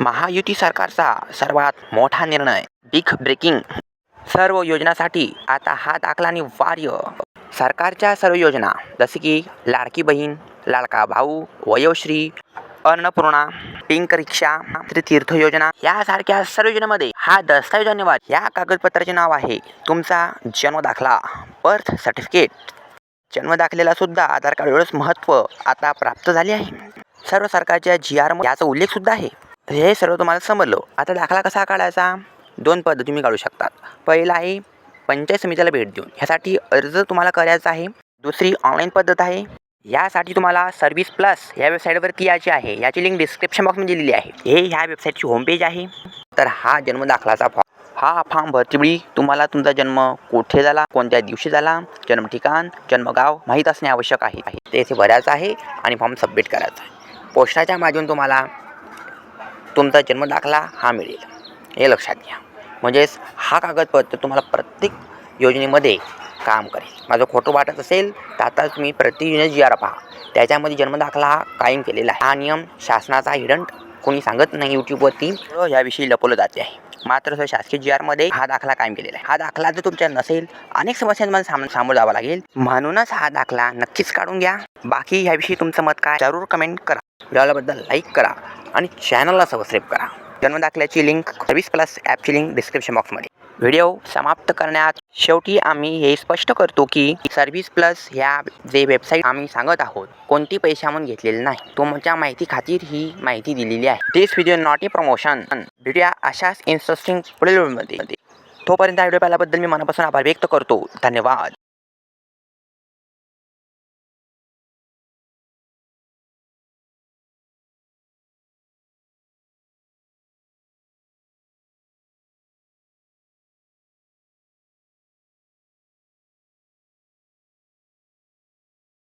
महायुती सरकारचा सर्वात मोठा निर्णय. बिग ब्रेकिंग सर्व योजनासाठी आता हा दाखला अनिवार्य सरकारच्या सर्व योजना जसे की लाडकी बहीण लाडका भाऊ वयोश्री अन्नपूर्णा पिंक रिक्षा तीर्थ योजना यासारख्या सर्व योजनेमध्ये हा दस्तऐवज अनिवार्य. या कागदपत्राचे नाव आहे तुमचा जन्म दाखला बर्थ सर्टिफिकेट जन्म दाखलेला सुद्धा आधार कार्ड एवढंच महत्त्व आता प्राप्त झाले आहे. सर्व सरकारच्या जी आर याचा उल्लेख सुद्धा आहे. हे सर्व तुम्हाला समजलं. आता दाखला कसा काढायचा? दोन पद्धती तुम्ही काढू शकतात. पहिला आहे पंचायत समितीला भेट देऊन. ह्यासाठी अर्ज तुम्हाला करायचा आहे. दुसरी ऑनलाईन पद्धत आहे. यासाठी तुम्हाला सर्व्हिस प्लस या वेबसाईटवरती याची आहे. याची लिंक डिस्क्रिप्शन बॉक्समध्ये दिलेली आहे. हे ह्या वेबसाईटची होमपेज आहे. तर हा जन्म दाखलाचा फॉर्म हा फॉर्म भरतीवेळी तुम्हाला तुमचा जन्म कुठे झाला? कोणत्या दिवशी झाला? जन्म ठिकाण जन्मगाव माहीत असणे आवश्यक आहे. ते येथे भरायचं आहे आणि फॉर्म सबमिट करायचा आहे. पोस्टाच्या माध्यमातून तुम्हाला तुमचा जन्म दाखला हा मिळेल. हे लक्षात घ्या. म्हणजेच हा कागदपत्र तुम्हाला प्रत्येक योजनेमध्ये काम करेल. माझं खोटं वाटत असेल तर आता तुम्ही प्रति युनिट जी आर पहा. त्याच्यामध्ये जन्मदाखला हा कायम केलेला आहे. हा नियम शासनाचा हिडंट. कोणी सांगत नाही यूट्यूबवरती याविषयी लपवलं जाते आहे. मात्र सर शासकीय जी आरमध्ये हा दाखला कायम केलेला आहे. हा दाखला जर तुमच्या नसेल अनेक समस्यांमध्ये साम सामोरं जावं लागेल. म्हणूनच हा दाखला नक्कीच काढून घ्या. बाकी ह्याविषयी तुमचं मत काय जरूर कमेंट करा. व्हिडिओबद्दल लाईक करा आणि चॅनलला सबस्क्राईब करा. जन्मदाखल्याची लिंक सर्व्हिस प्लस ॲपची लिंक डिस्क्रिप्शन बॉक्समध्ये व्हिडिओ समाप्त करण्यात शेवटी आम्ही हे स्पष्ट करतो की सर्व्हिस प्लस ह्या जे वेबसाईट आम्ही सांगत आहोत कोणती पैसे म्हणून घेतलेले नाही तुमच्या माहिती खातीर ही माहिती दिलेली आहे. This video not a promotion video अशाच इंटरेस्टिंग पुढील तोपर्यंत व्हिडिओ पाहिल्याबद्दल मी मनापासून आभार व्यक्त करतो. धन्यवाद.